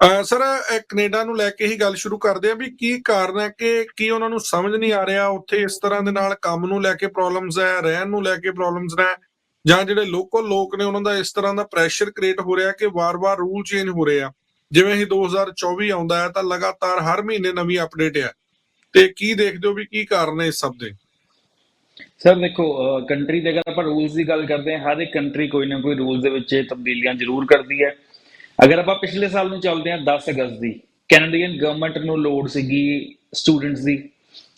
ਅਹ sir, ਇਹ Canada ਨੂੰ ਲੈ ਕੇ ਹੀ ਗੱਲ ਸ਼ੁਰੂ ਕਰਦੇ ਆ ਵੀ ਕੀ ਕਾਰਨ ਹੈ ਕਿ ਕੀ ਉਹਨਾਂ ਨੂੰ ਸਮਝ ਨਹੀਂ ਆ ਰਿਹਾ ਉੱਥੇ ਇਸ ਤਰ੍ਹਾਂ ਦੇ ਨਾਲ ਕੰਮ ਨੂੰ ਲੈ ਕੇ ਪ੍ਰੋਬਲਮਸ ਹੈ, ਰਹਿਣ ਨੂੰ ਲੈ ਕੇ ਪ੍ਰੋਬਲਮਸ ਨੇ, ਜਾਂ ਜਿਹੜੇ ਲੋਕਲ ਲੋਕ ਨੇ ਉਹਨਾਂ ਦਾ ਇਸ ਤਰ੍ਹਾਂ ਦਾ ਪ੍ਰੈਸ਼ਰ ਕ੍ਰੀਏਟ ਹੋ ਰਿਹਾ ਕਿ ਵਾਰ-ਵਾਰ ਰੂਲ ਚੇਂਜ ਹੋ ਰਹੇ ਆ। ਜਿਵੇਂ ਹੀ 2024 ਆਉਂਦਾ ਹੈ ਤਾਂ ਲਗਾਤਾਰ ਹਰ ਮਹੀਨੇ ਨਵੀਂ ਅਪਡੇਟ ਹੈ। ਤੇ ਕੀ ਦੇਖਦੇ ਹੋ ਵੀ ਕੀ ਕਾਰਨ ਹੈ ਇਸ ਸਭ ਦੇ? ਸਰ, ਦੇਖੋ ਕੰਟਰੀ ਦੇ ਅਗਰ ਆਪਾਂ ਰੂਲਸ ਦੀ ਗੱਲ ਕਰਦੇ ਹਾਂ, ਹਰ ਇੱਕ ਕੰਟਰੀ ਕੋਈ ਨਾ ਕੋਈ ਰੂਲਸ ਦੇ ਵਿੱਚ ਤਬਦੀਲੀਆਂ ਜ਼ਰੂਰ ਕਰਦੀ ਹੈ। ਅਗਰ ਆਪਾਂ ਪਿਛਲੇ ਸਾਲ ਨੂੰ ਚੱਲਦੇ ਹਾਂ 10 ਅਗਸਤ ਦੀ ਕੈਨੇਡੀਅਨ ਗਵਰਨਮੈਂਟ ਨੂੰ ਲੋੜ ਸੀਗੀ ਸਟੂਡੈਂਟਸ ਦੀ।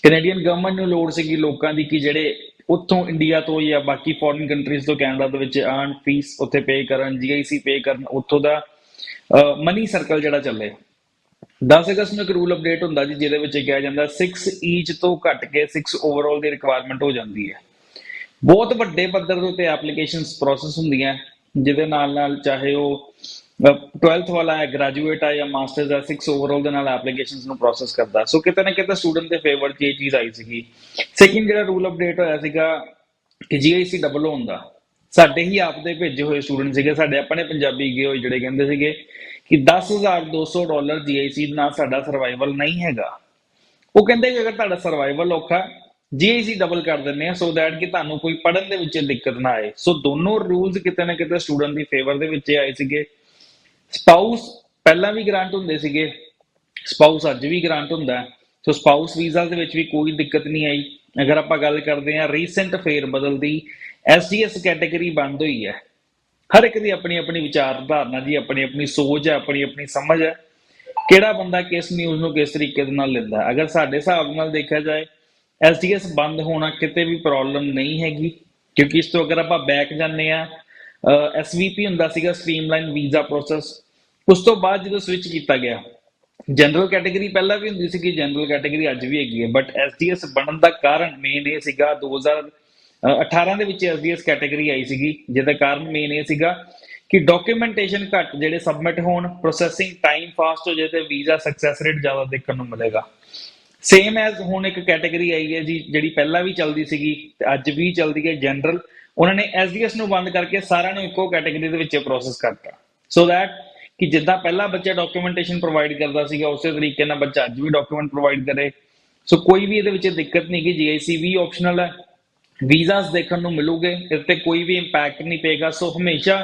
ਕੈਨੇਡੀਅਨ ਗਵਰਨਮੈਂਟ ਨੂੰ ਲੋੜ ਸੀਗੀ ਲੋਕਾਂ ਦੀ ਕਿ ਜਿਹੜੇ ਉੱਥੋਂ ਇੰਡੀਆ ਤੋਂ ਜਾਂ ਬਾਕੀ ਫੋਰਨ ਕੰਟਰੀਜ਼ ਤੋਂ ਕੈਨੇਡਾ ਦੇ ਵਿੱਚ ਆਣ ਫੀਸ ਉੱਥੇ ਪੇ ਕਰਨ ਜੀਆਈਸੀ ਪੇ ਕਰਨ, ਉੱਥੋਂ ਦਾ ਮਨੀ ਸਰਕਲ ਜਿਹੜਾ ਚੱਲੇ। 10 ਅਗਸਤ ਨੂੰ ਇੱਕ ਰੂਲ ਅਪਡੇਟ ਹੁੰਦਾ ਜੀ, ਜਿਹਦੇ ਵਿੱਚ ਕਿਹਾ ਜਾਂਦਾ 6 ਈਚ ਤੋਂ ਘੱਟ ਕੇ 6 ਓਵਰਆਲ ਦੀ ਰਿਕੁਆਇਰਮੈਂਟ ਹੋ ਜਾਂਦੀ ਹੈ। ਬਹੁਤ ਵੱਡੇ ਪੱਧਰ ਦੇ ਉੱਤੇ ਐਪਲੀਕੇਸ਼ਨਸ ਪ੍ਰੋਸੈਸ ਹੁੰਦੀਆਂ, ਜਿਹਦੇ ਨਾਲ ਨਾਲ ਚਾਹੇ ਉਹ 12th ਵਾਲਾ ਹੈ ਗ੍ਰੈਜੂਏਟ ਆ ਜਾਂ ਮਾਸਟਰਸ ਆ 6 ਓਵਰਆਲ ਦੇ ਨਾਲ ਐਪਲੀਕੇਸ਼ਨਸ ਨੂੰ ਪ੍ਰੋਸੈਸ ਕਰਦਾ। ਸੋ ਕਿਤੇ ਨਾ ਕਿਤੇ ਸਟੂਡੈਂਟ ਦੇ ਫੇਵਰ 'ਚ ਇਹ ਚੀਜ਼ ਆਈ ਸੀਗੀ। ਸੈਕਿੰਡ ਜਿਹੜਾ ਰੂਲ ਅਪਡੇਟ ਹੋਇਆ ਸੀਗਾ ਕਿ ਜੀਆਈਸੀ ਡਬਲ ਹੁੰਦਾ ਸਾਡੇ ਹੀ ਆਪ ਦੇ ਭੇਜੇ ਹੋਏ ਸਟੂਡੈਂਟ ਸੀਗੇ, ਸਾਡੇ ਆਪਣੇ ਪੰਜਾਬੀ ਗਏ ਹੋਏ ਜਿਹੜੇ ਕਹਿੰਦੇ ਸੀਗੇ ਕਿ 10200 ਡਾਲਰ ਜੀਆਈਸੀ ਨਾਲ ਸਾਡਾ ਸਰਵਾਈਵਲ ਨਹੀਂ ਹੈਗਾ। ਉਹ ਕਹਿੰਦੇ ਕਿ ਅਗਰ ਤੁਹਾਡਾ ਸਰਵਾਈਵਲ ਔਖਾ ਜੀਆਈਸੀ ਡਬਲ ਕਰ ਦਿੰਨੇ ਆ ਸੋ ਦੈਟ ਕਿ ਤੁਹਾਨੂੰ ਕੋਈ ਪੜਨ ਦੇ ਵਿੱਚ ਦਿੱਕਤ ਨਾ ਆਏ। ਸੋ ਦੋਨੋਂ ਰੂਲਸ ਕਿਤੇ ਨਾ ਕਿਤੇ ਸਟੂਡੈਂਟ ਦੀ ਫੇਵਰ ਦੇ ਵਿੱਚ ਆਏ ਸੀਗੇ। ਸਪਾਊਸ ਪਹਿਲਾਂ ਵੀ ਗ੍ਰਾਂਟ ਹੁੰਦੇ ਸੀਗੇ। ਸਪਾਊਸ ਅੱਜ ਵੀ ਗ੍ਰਾਂਟ ਹੁੰਦਾ। ਸੋ ਸਪਾਊਸ ਵੀਜ਼ਾ ਦੇ ਵਿੱਚ ਵੀ ਕੋਈ ਦਿੱਕਤ ਨਹੀਂ ਆਈ। ਅਗਰ ਆਪਾਂ ਗੱਲ ਕਰਦੇ ਹਾਂ ਰੀਸੈਂਟ ਫੇਰ ਬਦਲ ਦੀ ਐਸਡੀਐਸ ਕੈਟਾਗਰੀ ਬੰਦ ਹੋਈ ਹੈ। ਹਰ ਇੱਕ ਦੀ ਆਪਣੀ ਆਪਣੀ ਵਿਚਾਰਧਾਰਨਾ ਜੀ, ਆਪਣੀ ਆਪਣੀ ਸੋਚ ਹੈ, ਆਪਣੀ ਆਪਣੀ ਸਮਝ ਹੈ। ਕਿਹੜਾ ਬੰਦਾ ਕਿਸ ਨਿਊਜ਼ ਨੂੰ ਕਿਸ ਤਰੀਕੇ ਦੇ ਨਾਲ ਲੈਂਦਾ? ਅਗਰ ਸਾਡੇ ਹਿਸਾਬ ਨਾਲ ਦੇਖਿਆ ਜਾਏ ਐਸਡੀਐਸ ਬੰਦ ਹੋਣਾ ਕਿਤੇ ਵੀ ਪ੍ਰੋਬਲਮ ਨਹੀਂ ਹੈਗੀ। ਕਿਉਂਕਿ ਇਸ ਤੋਂ ਅਗਰ ਆਪਾਂ ਬੈਕ ਜਾਂਦੇ ਆ ਐਸਵੀਪੀ ਹੁੰਦਾ ਸੀਗਾ ਸਟ੍ਰੀਮਲਾਈਨ ਵੀਜ਼ਾ ਪ੍ਰੋਸੈਸ ਉਸ ਤੋਂ ਬਾਅਦ ਜਦੋਂ ਸਵਿਚ ਕੀਤਾ ਗਿਆ ਜਨਰਲ ਕੈਟਾਗਰੀ ਪਹਿਲਾਂ ਵੀ ਹੁੰਦੀ ਸੀ ਕਿ ਜਨਰਲ ਕੈਟਾਗਰੀ ਅੱਜ ਵੀ ਹੈਗੀ ਹੈ ਬਟ ਐਸਡੀਐਸ ਬਣਨ ਦਾ ਕਾਰਨ ਮੇਨ ਇਹ ਸੀਗਾ 2018 ਦੇ ਵਿੱਚ ਐਸਡੀਐਸ ਕੈਟਾਗਰੀ ਆਈ ਸੀਗੀ, ਜਿਹਦਾ ਕਾਰਨ ਮੇਨ ਇਹ ਸੀਗਾ ਕਿ ਡਾਕੂਮੈਂਟੇਸ਼ਨ ਘੱਟ, ਜਿਹੜੇ ਸਬਮਿਟ ਹੋਣ ਪ੍ਰੋਸੈਸਿੰਗ ਟਾਈਮ ਫਾਸਟ ਹੋ ਜਾਏ ਤੇ ਵੀਜ਼ਾ ਸਕਸੈਸ ਰੇਟ ਜ਼ਿਆਦਾ ਦੇਖਣ ਨੂੰ ਮਿਲੇਗਾ। ਸੇਮ ਐਜ਼ ਹੁਣ ਇੱਕ ਕੈਟਾਗਰੀ ਆਈ ਹੈ ਜੀ, ਜਿਹੜੀ ਪਹਿਲਾਂ ਵੀ ਚੱਲਦੀ ਸੀਗੀ, ਤੇ ਅੱਜ ਵੀ ਚੱਲਦੀ ਹੈ ਜਨਰਲ ਉਹਨਾਂ ਨੇ ਐਸਡੀਐਸ ਨੂੰ ਬੰਦ ਕਰਕੇ ਸਾਰਿਆਂ ਨੂੰ ਇੱਕੋ ਕੈਟਾਗਰੀ ਦੇ ਵਿੱਚ ਪ੍ਰੋਸੈਸ ਕਰਤਾ। ਸੋ ਦੈਟ ਕਿ ਜਿੱਦਾਂ ਪਹਿਲਾਂ ਬੱਚਾ ਡਾਕੂਮੈਂਟੇਸ਼ਨ ਪ੍ਰੋਵਾਈਡ ਕਰਦਾ ਸੀਗਾ, ਉਸੇ ਤਰੀਕੇ ਨਾਲ ਬੱਚਾ ਅੱਜ ਵੀ ਡਾਕੂਮੈਂਟ ਪ੍ਰੋਵਾਈਡ ਕਰੇ। ਸੋ ਕੋਈ ਵੀ ਇਹਦੇ ਵਿੱਚ ਦਿੱਕਤ ਨਹੀਂ ਕਿ ਜੀਆਈਸੀ ਵੀ ਆਪਸ਼ਨਲ ਹੈ। ਵੀਜ਼ਾਸ ਦੇਖਣ ਨੂੰ ਮਿਲੂਗੇ ਇਸ ਤੇ ਕੋਈ ਵੀ ਇੰਪੈਕਟ ਨਹੀਂ ਪਏਗਾ। ਸੋ ਹਮੇਸ਼ਾ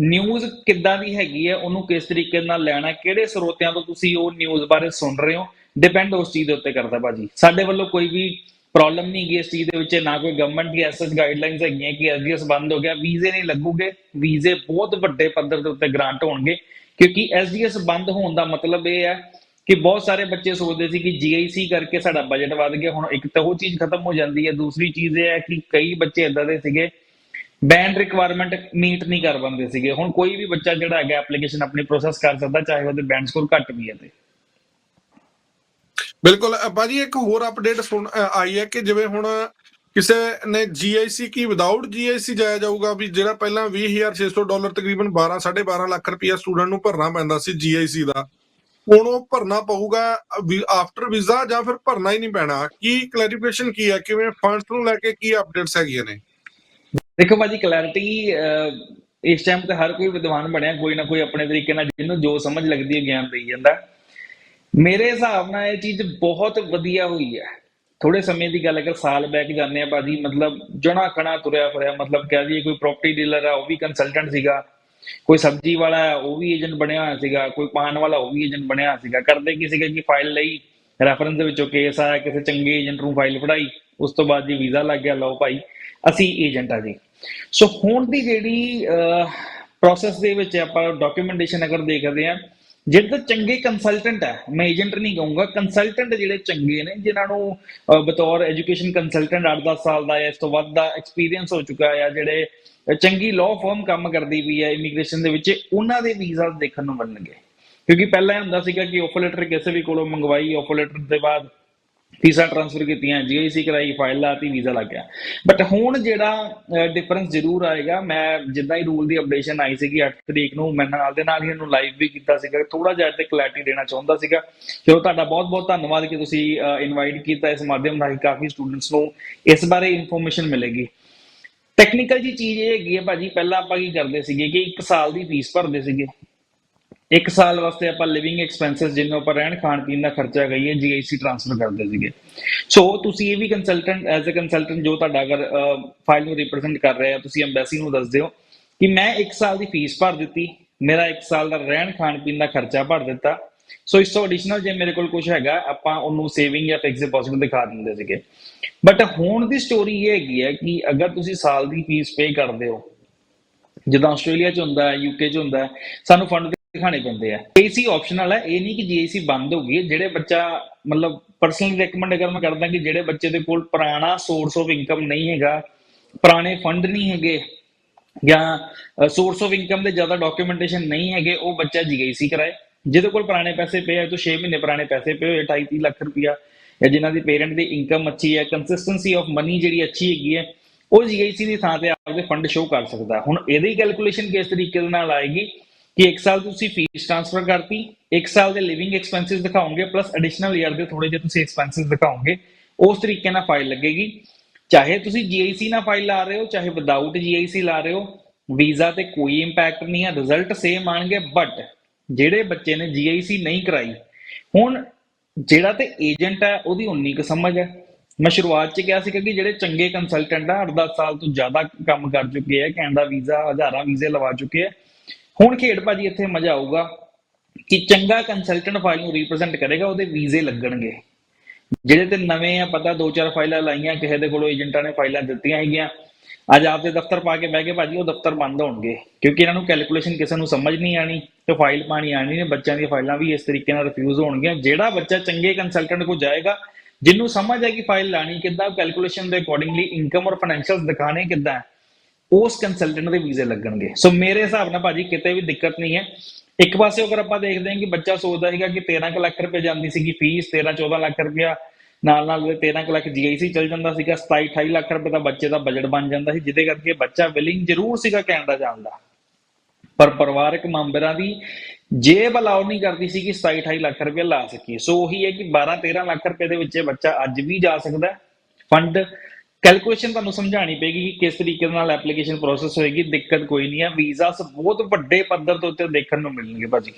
ਨਿਊਜ਼ ਕਿੱਦਾਂ ਦੀ ਹੈਗੀ ਹੈ, ਉਹਨੂੰ ਕਿਸ ਤਰੀਕੇ ਨਾਲ ਲੈਣਾ ਕਿਹੜੇ ਸਰੋਤਿਆਂ ਤੋਂ ਤੁਸੀਂ ਉਹ ਨਿਊਜ਼ ਬਾਰੇ ਸੁਣ ਰਹੇ ਹੋ ਡਿਪੈਂਡ ਉਸ ਚੀਜ਼ ਦੇ ਉੱਤੇ ਕਰਦਾ ਭਾਜੀ। ਸਾਡੇ ਵੱਲੋਂ ਕੋਈ ਵੀ ਪ੍ਰੋਬਲਮ ਨਹੀਂ ਗਈ ਇਸ ਚੀਜ਼ ਦੇ ਵਿੱਚ, ਨਾ ਕੋਈ ਗਵਰਨਮੈਂਟ ਦੀ ਐਸਐਸ ਗਾਈਡਲਾਈਨਸ ਹੈਗੀਆਂ ਕਿ ਐਸਡੀਐਸ ਬੰਦ ਹੋ ਗਿਆ। ਵੀਜ਼ੇ ਨਹੀਂ ਲੱਗੂਗੇ। ਵੀਜ਼ੇ ਬਹੁਤ ਵੱਡੇ ਪੱਧਰ ਦੇ ਉੱਤੇ ਗ੍ਰਾਂਟ ਹੋਣਗੇ। ਕਿਉਂਕਿ ਐਸਡੀਐਸ ਬੰਦ ਹੋਣ ਦਾ ਮਤਲਬ ਇਹ ਹੈ ਕਿ ਬਹੁਤ ਸਾਰੇ ਬੱਚੇ ਸੋਚਦੇ ਸੀ ਕਿ ਜੀਆਈਸੀ ਕਰਕੇ ਸਾਡਾ ਬਜਟ ਵਧ ਗਿਆ। ਹੁਣ ਇੱਕ ਤਾਂ ਉਹ ਚੀਜ਼ ਖਤਮ ਹੋ ਜਾਂਦੀ ਹੈ। ਦੂਸਰੀ ਚੀਜ਼ ਇਹ ਹੈ ਕਿ ਕਈ ਬੱਚੇ ਇਦਾਂ ਦੇ ਸੀਗੇ ਬੈਂਡ ਰਿਕੁਆਇਰਮੈਂਟ ਮੀਟ ਨਹੀਂ ਕਰ ਬੰਦੇ ਸੀਗੇ। ਹੁਣ ਕੋਈ ਵੀ ਬੱਚਾ ਜਿਹੜਾ ਹੈਗਾ ਐਪਲੀਕੇਸ਼ਨ ਆਪਣੀ ਪ੍ਰੋਸੈਸ ਕਰ ਸਕਦਾ, ਚਾਹੇ ਉਹਦੇ ਬੈਂਡ ਸਕੋਰ ਘੱਟ ਵੀ ਹੈ ਤੇ। ਬਿਲਕੁਲ ਅ, ਇੱਕ ਹੋਰ ਅਪਡੇਟ ਸੁਣ ਆਈ ਹੈ ਕਿ ਜਿਵੇਂ ਹੁਣ ਕਿਸੇ ਨੇ ਜੀਆਈਸੀ ਕੀ ਵਿਦਆਊਟ ਜੀਆਈਸੀ ਜਾਇਆ ਜਾਊਗਾ ਵੀ ਜਿਹੜਾ ਪਹਿਲਾਂ 20600 ਡਾਲਰ ਤਕਰੀਬਨ 12 12.5 ਲੱਖ ਰੁਪਇਆ ਸਟੂਡੈਂਟ ਨੂੰ ਭਰਨਾ ਪੈਂਦਾ ਸੀ ਜੀਆਈਸੀ ਦਾ ਹੁਣ ਉਹ ਭਰਨਾ ਪਊਗਾ ਆਫਟਰ ਵੀਜ਼ਾ ਜਾਂ ਫਿਰ ਭਰਨਾ ਹੀ ਨਹੀਂ ਪੈਣਾ। ਕੀ ਕਲੈਰੀਫਿਕੇਸ਼ਨ ਕੀ ਹੈ? ਕਿਵੇਂ ਫੰਡਸ ਨੂੰ ਲੈ ਕੇ ਕੀ ਅਪਡੇਟਸ ਹੈਗੀਆਂ ਨੇ? ਦੇਖੋ ਭਾਜੀ ਕਲੈਰਿਟੀ ਇਸ ਟਾਈਮ ਤੇ ਹਰ ਕੋਈ ਵਿਦਵਾਨ ਬਣਿਆ ਕੋਈ ਨਾ ਕੋਈ ਆਪਣੇ ਤਰੀਕੇ ਨਾਲ ਜਿਹਨੂੰ ਜੋ ਸਮਝ ਲੱਗਦੀ ਹੈ ਗਿਆਨ ਦੇਈ ਜਾਂਦਾ। ਮੇਰੇ ਹਿਸਾਬ ਨਾਲ ਇਹ ਚੀਜ਼ ਬਹੁਤ ਵਧੀਆ ਹੋਈ ਹੈ। ਥੋੜੇ ਸਮੇਂ ਦੀ ਗੱਲ ਅਗਰ ਸਾਲ ਬੈਕ ਜਾਂਦੇ ਆ ਭਾਜੀ, ਮਤਲਬ ਜਣਾ ਖਣਾ ਤੁਰਿਆ ਫਿਰਿਆ, ਮਤਲਬ ਕਹਿ ਦਈਏ ਕੋਈ ਪ੍ਰਾਪਰਟੀ ਡੀਲਰ ਆ, ਉਹ ਵੀ ਕੰਸਲਟੈਂਟ ਸੀਗਾ। ਕੋਈ ਸਬਜ਼ੀ ਵਾਲਾ ਹੈ, ਉਹ ਵੀ ਏਜੰਟ ਬਣਿਆ ਹੋਇਆ ਸੀਗਾ। ਕੋਈ ਪਾਨ ਵਾਲਾ, ਉਹ ਵੀ ਏਜੰਟ ਬਣਿਆ ਹੋਇਆ ਸੀਗਾ। ਕਰਦੇ ਕੀ ਸੀਗਾ ਕਿ ਫਾਈਲ ਲਈ ਰੈਫਰੈਂਸ ਦੇ ਵਿੱਚੋਂ ਕੇਸ ਆਇਆ, ਕਿਸੇ ਚੰਗੇ ਏਜੰਟ ਨੂੰ ਫਾਈਲ ਫੜਾਈ, ਉਸ ਤੋਂ ਬਾਅਦ ਜੀ ਵੀਜ਼ਾ ਲੱਗ ਗਿਆ, ਲਓ ਭਾਈ, ਅਸੀਂ ਏਜੰਟ ਆ ਜੀ। ਸੋ ਹੁਣ ਦੀ ਜਿਹੜੀ ਪ੍ਰੋਸੈਸ ਦੇ ਵਿੱਚ ਆਪਾਂ ਡਾਕੂਮੈਂਟੇਸ਼ਨ ਅਗਰ ਦੇਖਦੇ ਆ ਜਿਹੜੇ ਤਾਂ ਚੰਗੇ ਕੰਸਲਟੈਂਟ ਹੈ ਮੈਂ ਏਜੰਟ ਨਹੀਂ ਕਹੂੰਗਾ ਕੰਸਲਟੈਂਟ ਜਿਹੜੇ ਚੰਗੇ ਨੇ, ਜਿਨ੍ਹਾਂ ਨੂੰ ਬਤੌਰ ਐਜੂਕੇਸ਼ਨ ਕੰਸਲਟੈਂਟ 8-10 ਸਾਲ ਦਾ ਜਾਂ ਇਸ ਤੋਂ ਵੱਧ ਦਾ ਐਕਸਪੀਰੀਅੰਸ ਹੋ ਚੁੱਕਾ ਹੈ ਜਿਹੜੇ ਚੰਗੀ ਲਾਅ ਫਰਮ ਕੰਮ ਕਰਦੀ ਵੀ ਹੈ ਇਮੀਗ੍ਰੇਸ਼ਨ ਦੇ ਵਿੱਚ, ਉਹਨਾਂ ਦੇ ਵੀਜ਼ਾ ਦੇਖਣ ਨੂੰ ਮਿਲਣਗੇ। ਕਿਉਂਕਿ ਪਹਿਲਾਂ ਇਹ ਹੁੰਦਾ ਸੀਗਾ ਕਿ ਆਫਰ ਲੈਟਰ ਕਿਸੇ ਵੀ ਕੋਲੋਂ ਮੰਗਵਾਈ ਆਫਰ ਲੈਟਰ ਦੇ ਬਾਅਦ ਫੀਸਾਂ ਟ੍ਰਾਂਸਫਰ ਕੀਤੀਆਂ ਜੀਆਈਸੀ ਕਰਾਈ ਫਾਈਲ ਲਾਤੀ ਵੀਜ਼ਾ ਲੱਗ ਗਿਆ। ਬਟ ਹੁਣ ਜਿਹੜਾ ਡਿਫਰੈਂਸ ਜ਼ਰੂਰ ਆਏਗਾ, ਮੈਂ ਜਿੱਦਾਂ ਹੀ ਰੂਲ ਦੀ ਅਪਡੇਸ਼ਨ ਆਈ ਸੀਗੀ 8 ਤਰੀਕ ਨੂੰ ਮੈਂ ਨਾਲ ਦੇ ਨਾਲ ਹੀ ਇਹਨੂੰ ਲਾਈਵ ਵੀ ਕੀਤਾ ਸੀਗਾ। ਥੋੜਾ ਜਿਹਾ ਤੇ ਕਲੈਰਿਟੀ ਦੇਣਾ ਚਾਹੁੰਦਾ ਸੀਗਾ। ਚਲੋ, ਤੁਹਾਡਾ ਬਹੁਤ ਬਹੁਤ ਧੰਨਵਾਦ ਕਿ ਤੁਸੀਂ ਇਨਵਾਈਟ ਕੀਤਾ ਇਸ ਮਾਧਿਅਮ ਰਾਹੀਂ। ਕਾਫੀ ਸਟੂਡੈਂਟਸ ਨੂੰ ਇਸ ਬਾਰੇ ਇਨਫੋਰਮੇਸ਼ਨ ਮਿਲੇਗੀ। ਟੈਕਨੀਕਲ ਜੀ ਚੀਜ਼ ਇਹ ਹੈਗੀ ਹੈ ਭਾਜੀ, ਪਹਿਲਾਂ ਆਪਾਂ ਕੀ ਕਰਦੇ ਸੀਗੇ ਕਿ 1 ਸਾਲ ਦੀ ਫੀਸ ਭਰਦੇ ਸੀਗੇ। ਇੱਕ ਸਾਲ ਵਾਸਤੇ ਆਪਾਂ ਲਿਵਿੰਗ ਐਕਸਪੈਂਸਸ ਜਿੰਨੇ ਉੱਪਰ ਰਹਿਣ, ਖਾਣ ਪੀਣ ਦਾ ਖਰਚਾ ਗਈ ਹੈ GIC ਟ੍ਰਾਂਸਫਰ ਕਰਦੇ ਸੀਗੇ। ਸੋ ਤੁਸੀਂ ਇਹ ਵੀ ਕੰਸਲਟੈਂਟ ਐਜ਼ ਅ ਕੰਸਲਟੈਂਟ ਜੋ ਤੁਹਾਡਾ ਅਗਰ ਫਾਈਲ ਨੂੰ ਰਿਪਰੈਜ਼ੈਂਟ ਕਰ ਰਿਹਾ ਤੁਸੀਂ ਐਮਬੈਸੀ ਨੂੰ ਦੱਸ ਦਿਓ ਕਿ ਮੈਂ 1 ਸਾਲ ਦੀ ਫੀਸ ਭਰ ਦਿੱਤੀ, ਮੇਰਾ 1 ਸਾਲ ਦਾ ਰਹਿਣ, ਖਾਣ ਪੀਣ ਦਾ ਖਰਚਾ ਭਰ ਦਿੱਤਾ। ਸੋ ਇਸ ਤੋਂ ਐਡੀਸ਼ਨਲ ਜੇ ਮੇਰੇ ਕੋਲ ਕੁਝ ਹੈਗਾ, ਆਪਾਂ ਉਹਨੂੰ ਸੇਵਿੰਗ ਜਾਂ ਫਿਕਸ ਡਿਪੋਜ਼ਿਟ ਦਿਖਾ ਦਿੰਦੇ ਸੀਗੇ। ਬਟ ਹੁਣ ਦੀ ਸਟੋਰੀ ਇਹ ਹੈਗੀ ਹੈ ਕਿ ਅਗਰ ਤੁਸੀਂ ਸਾਲ ਦੀ ਫੀਸ ਪੇ ਕਰਦੇ ਹੋ, ਜਿੱਦਾਂ ਆਸਟ੍ਰੇਲੀਆ ਚ ਹੁੰਦਾ ਹੈ ਯੂਕੇ ਚ ਹੁੰਦਾ ਹੈ, ਸਾਨੂੰ ਫੰਡ ਦਿਖਾਣੇ ਪੈਂਦੇ ਆ। ਏਸੀ ਆਪਸ਼ਨਲ ਹੈ, ਇਹ ਨਹੀਂ ਕਿ ਜੀਏਸੀ ਬੰਦ ਹੋ ਗਈ ਹੈ, ਜਿਹੜੇ ਬੱਚਾ ਮਤਲਬ ਪਰਸਨਲੀ ਰეკਮੈਂਡ ਅਗਰ ਮੈਂ ਕਰਦਾ ਕਿ ਜਿਹੜੇ ਬੱਚੇ ਦੇ ਕੋਲ ਪੁਰਾਣਾ ਸੋਰਸ ਆਫ ਇਨਕਮ ਨਹੀਂ ਹੈਗਾ, ਪੁਰਾਣੇ ਫੰਡ ਨਹੀਂ ਹੈਗੇ, ਜਾਂ ਸੋਰਸ ਆਫ ਇਨਕਮ ਦੇ ਜ਼ਿਆਦਾ ਡਾਕੂਮੈਂਟੇਸ਼ਨ ਨਹੀਂ ਹੈਗੇ, ਉਹ ਬੱਚਾ ਜੀਆਈਸੀ ਕਰਾਏ। ਜਿਹਦੇ ਕੋਲ ਪੁਰਾਣੇ ਪੈਸੇ ਪਏ ਆ ਤੋਂ 6 ਮਹੀਨੇ ਪੁਰਾਣੇ ਪੈਸੇ ਪਏ ਹੋਏ 28 ਲੱਖ ਰੁਪਇਆ, ਜਾਂ ਜਿਨ੍ਹਾਂ ਦੀ ਪੇਰੈਂਟ ਦੀ ਇਨਕਮ ਅੱਛੀ ਹੈ ਕੰਸਿਸਟੈਂਸੀ ਆਫ ਮਨੀ ਜਿਹੜੀ ਅੱਛੀ ਹੈਗੀ ਹੈ, ਉਹ ਜੀਆਈਸੀ ਦੀ ਥਾਂ ਤੇ ਆਪਦੇ ਫੰਡ ਸ਼ੋ ਕਰ ਸਕਦਾ। ਹੁਣ ਇਹਦੀ ਕੈਲਕੂਲੇਸ਼ਨ ਕਿਸ ਤਰੀਕੇ ਦੇ ਨਾਲ ਆਏਗੀ? ਕਿ ਇੱਕ ਸਾਲ ਤੁਸੀਂ ਫੀਸ ਟ੍ਰਾਂਸਫਰ ਕਰਤੀ, ਇੱਕ ਸਾਲ ਦੇ ਲਿਵਿੰਗ ਐਕਸਪੈਂਸਸ ਦਿਖਾਓਗੇ ਪਲੱਸ ਐਡੀਸ਼ਨਲ ਈਅਰ ਦੇ ਥੋੜੇ ਜਿਹੇ ਤੁਸੀਂ ਐਕਸਪੈਂਸਸ ਦਿਖਾਓਗੇ, ਉਸ ਤਰੀਕੇ ਨਾਲ ਫਾਈਲ ਲੱਗੇਗੀ। ਚਾਹੇ ਤੁਸੀਂ GIC ਨਾਲ ਫਾਈਲ ਲਾ ਰਹੇ ਹੋ, ਚਾਹੇ ਵਿਦਆਊਟ GIC ਲਾ ਰਹੇ ਹੋ ਵੀਜ਼ਾ ਤੇ ਕੋਈ ਇੰਪੈਕਟ ਨਹੀਂ ਹੈ ਰਿਜ਼ਲਟ ਸੇਮ ਆਣਗੇ ਬਟ ਜਿਹੜੇ ਬੱਚੇ ਨੇ GIC ਨਹੀਂ ਕਰਾਈ, ਹੁਣ ਜਿਹੜਾ ਤੇ ਏਜੰਟ ਹੈ, ਉਹਦੀ ਉਨੀ ਕੁ ਸਮਝ ਹੈ। ਮੈਂ ਸ਼ੁਰੂਆਤ 'ਚ ਕਿਹਾ ਸੀ ਕਿ ਜਿਹੜੇ ਚੰਗੇ ਕੰਸਲਟੈਂਟ ਆ 8-10 ਸਾਲ ਤੋਂ ਜ਼ਿਆਦਾ ਕੰਮ ਕਰ ਚੁੱਕੇ ਆ ਕੈਨੇਡਾ ਵੀਜ਼ਾ ਹਜ਼ਾਰਾਂ ਵੀਜ਼ੇ ਲਵਾ ਚੁੱਕੇ ਆ ਹੁਣ ਖੇਡ ਭਾਜੀ ਇੱਥੇ ਮਜ਼ਾ ਆਊਗਾ ਕਿ ਚੰਗਾ ਕੰਸਲਟੈਂਟ ਫਾਈਲ ਨੂੰ ਰਿਪਰੈਜ਼ੈਂਟ ਕਰੇਗਾ, ਉਹਦੇ ਵੀਜ਼ੇ ਲੱਗਣਗੇ। ਜਿਹੜੇ ਤੇ ਨਵੇਂ ਆ, ਪਤਾ ਦੋ ਚਾਰ ਫਾਈਲਾਂ ਲਾਈਆਂ, ਕਿਸੇ ਦੇ ਕੋਲੋਂ ਏਜੰਟਾਂ ਨੇ ਫਾਈਲਾਂ ਦਿੱਤੀਆਂ ਹੈਗੀਆਂ। ਅੱਜ ਆਪਦੇ ਦਫ਼ਤਰ ਪਾ ਕੇ ਬਹਿ ਕੇ ਭਾਜੀ, ਉਹ ਦਫ਼ਤਰ ਬੰਦ ਹੋਣਗੇ। ਕਿਉਂਕਿ ਇਹਨਾਂ ਨੂੰ ਕੈਲਕੂਲੇਸ਼ਨ ਕਿਸੇ ਨੂੰ ਸਮਝ ਨਹੀਂ ਆਣੀ ਤੇ ਫਾਈਲ ਪਾਣੀ ਆਣੀ ਨੇ ਬੱਚਿਆਂ ਦੀਆਂ ਫਾਈਲਾਂ ਵੀ ਇਸ ਤਰੀਕੇ ਨਾਲ ਰਿਫਿਊਜ਼ ਹੋਣਗੀਆਂ। ਜਿਹੜਾ ਬੱਚਾ ਚੰਗੇ ਕੰਸਲਟੈਂਟ ਕੋਲ ਜਾਏਗਾ, ਜਿਹਨੂੰ ਸਮਝ ਹੈ ਕਿ ਫਾਈਲ ਲਾਣੀ ਕਿੱਦਾਂ ਕੈਲਕੂਲੇਸ਼ਨ ਦੇ ਅਕੋਰਡਿੰਗਲੀ ਇਨਕਮ ਔਰ ਫਾਈਨੈਂਸ਼ੀਅਲਸ ਦਿਖਾਣੇ ਕਿੱਦਾਂ। ਉਸ ਕੰਸਲਟੈਂਟ ਦੇ ਵੀਜ਼ੇ ਲੱਗਣਗੇ। ਸੋ ਮੇਰੇ ਹਿਸਾਬ ਨਾਲ ਭਾਜੀ ਕਿਤੇ ਵੀ ਦਿੱਕਤ ਨਹੀਂ ਹੈ। ਇੱਕ ਪਾਸੇ ਅਗਰ ਆਪਾਂ ਦੇਖਦੇ ਹਾਂ ਕਿ ਬੱਚਾ ਸੋਚਦਾ ਸੀਗਾ ਕਿ 13 ਲੱਖ ਰੁਪਏ ਜਾਂਦੀ ਸੀਗੀ ਫੀਸ 13 14 ਲੱਖ ਰੁਪਇਆ ਨਾਲ ਨਾਲ ਉਹਦੇ 13 ਲੱਖ ਜੀਆਈਸੀ ਚੱਲ ਜਾਂਦਾ ਸੀਗਾ 27 28 ਲੱਖ ਰੁਪਏ ਦਾ ਬੱਚੇ ਦਾ ਬਜਟ ਬਣ ਜਾਂਦਾ ਸੀ, ਜਿਹਦੇ ਕਰਕੇ ਬੱਚਾ ਵਿਲਿੰਗ ਜ਼ਰੂਰ ਸੀਗਾ ਕੈਨੇਡਾ ਜਾਣ ਦਾ। ਪਰ ਪਰਿਵਾਰਕ ਮੈਂਬਰਾਂ ਦੀ ਜੇਬ ਅਲਾਉ ਨਹੀਂ ਕਰਦੀ ਸੀ ਕਿ 27 28 ਲੱਖ ਰੁਪਏ ਲਾ ਸਕੀਏ। ਸੋ ਉਹੀ ਹੈ ਕਿ 12 13 ਲੱਖ ਰੁਪਏ ਦੇ ਵਿੱਚ ਬੱਚਾ ਅੱਜ ਵੀ ਜਾ ਸਕਦਾ ਫੰਡ ਕੈਲਕੂਲੇਸ਼ਨ ਤੁਹਾਨੂੰ ਸਮਝਾਣੀ ਪਏਗੀ ਕਿ ਕਿਸ ਤਰੀਕੇ ਨਾਲ ਐਪਲੀਕੇਸ਼ਨ ਪ੍ਰੋਸੈਸ ਹੋਏਗੀ, ਦਿੱਕਤ ਕੋਈ ਨਹੀਂ ਹੈ। ਵੀਜ਼ਾਸ ਬਹੁਤ ਵੱਡੇ ਪੱਧਰ ਤੋਂ ਉੱਤੇ ਦੇਖਣ ਨੂੰ ਮਿਲਣਗੇ ਭਾਜੀ।